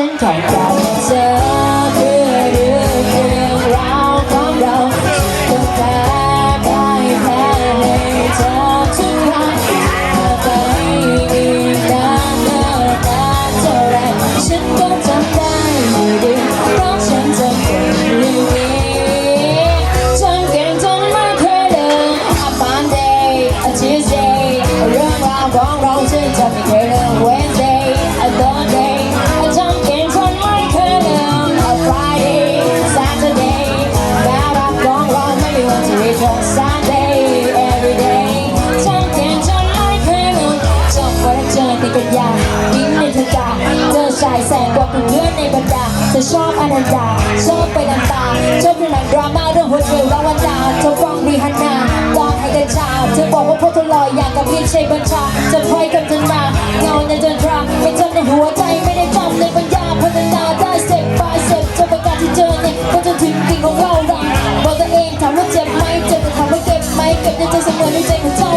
真讲假。 อย่าดิ้นในธจาเจอชายแสงกว่าเป็นเพื่อนในบรรดาจะชอบอนันดาชอบไปน้ำตาชอบดูหนังดราม่าเรื่องหัวใจรางวันดาเธอฟังรีฮันนาวางให้กัญชาเธอบอกว่าพวกเธอลอยอยากกับพี่ชัยบัญชาจะพอยกับจันนาเงาในจันทราไม่จำในหัวใจไม่ได้จำในปัญญาพันนาได้เสพไปเสพจนประกาศที่เจอเนี่ยก็จะถึงกิ่งของเราดังบอกตัวเองถามว่าเจ็บไหมเจ็บแต่ถามว่าเก็บไหมเก็บในใจเสมอในใจของเจ้า